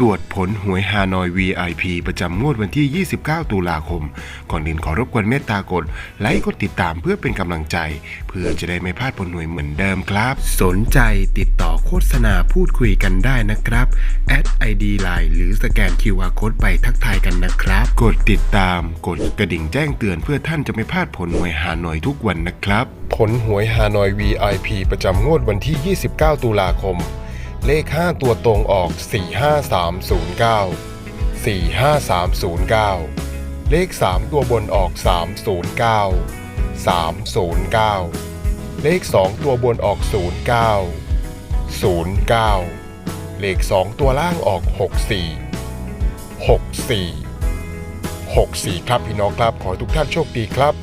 ตรวจผลหวยฮานอย VIP ประจำงวดวันที่ 29 ตุลาคม ก่อนอื่นขอรบกวนเมตตากดไลค์กดติดตามเพื่อเป็นกำลังใจ เพื่อจะได้ไม่พลาดผลหวยเหมือนเดิมครับ สนใจติดต่อโฆษณาพูดคุยกันได้นะครับแอด ID Line หรือสแกน QR Code ไปทักทายกันนะครับ กดติดตามกดกระดิ่งแจ้งเตือนเพื่อท่านจะไม่พลาดผลหวยฮานอยทุกวันนะครับ ผลหวยฮานอย VIP ประจำงวดวันที่ 29 ตุลาคม เลข 5 ตัวตรงออก 45309 45309 เลข 3 ตัวบนออก 309 309 เลข 2 ตัวบนออก 09 09 เลข 2 ตัวล่างออก 64 64 64 ครับพี่น้องครับ ขอทุกท่านโชคดีครับ